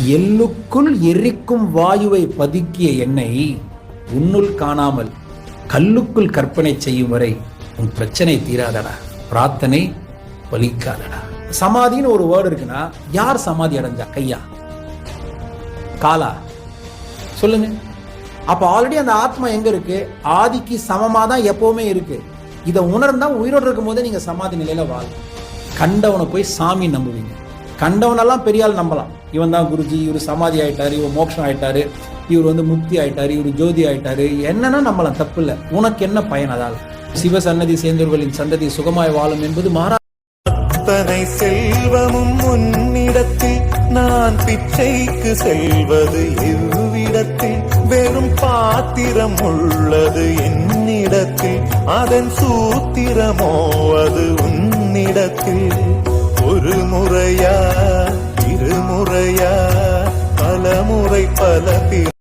எள்ளுக்குள் எரிக்கும் வாயுவை பதுக்கிய என்னை உன்னுள் காணாமல் கல்லுக்குள் கற்பனை செய்யும் வரை உன் பிரச்சனை தீராதடா. பிரார்த்தனை பலிக்காதடா. சமாதின்னு ஒரு வேர்டு இருக்குன்னா யார் சமாதி அடைஞ்சா? கையா? காலா? சொல்லுங்க. அப்ப ஆல்ரெடி அந்த ஆத்மா எங்க இருக்கு? ஆதிக்கு சமமா தான் எப்பவுமே இருக்கு. இதை உணர்ந்தா உயிரோடு இருக்கும் போதே நீங்க சமாதி நிலையில வாழும் கண்டவனை போய் சாமி நம்புவீங்க. கண்டவனெல்லாம் பெரியால் நம்பலாம். இவன் தான் குருஜி இவர் சமாதி ஆயிட்டாரு இவர் மோட்சம் ஆயிட்டாரு இவர் வந்து முக்தி ஆயிட்டாரு இவர் ஜோதி ஆயிட்டாரு. என்னன்னா நம்பலாம் தப்பு இல்லை. உனக்கு என்ன பயன் அதால்? சிவ சன்னதி சேர்ந்தவர்களின் சந்ததி சுகமாய் வாழும் என்பது மாறா அத்தனை செல்வமும் உன்னிடத்தில் நான் பிச்சைக்கு செல்வது எவ்விடத்தில்? வெறும் பாத்திரம் உள்ளது என்னிடத்தில் அதன் சூத்திரமோ அது உன்னிடத்தில். ஒரு முறையா பல பிற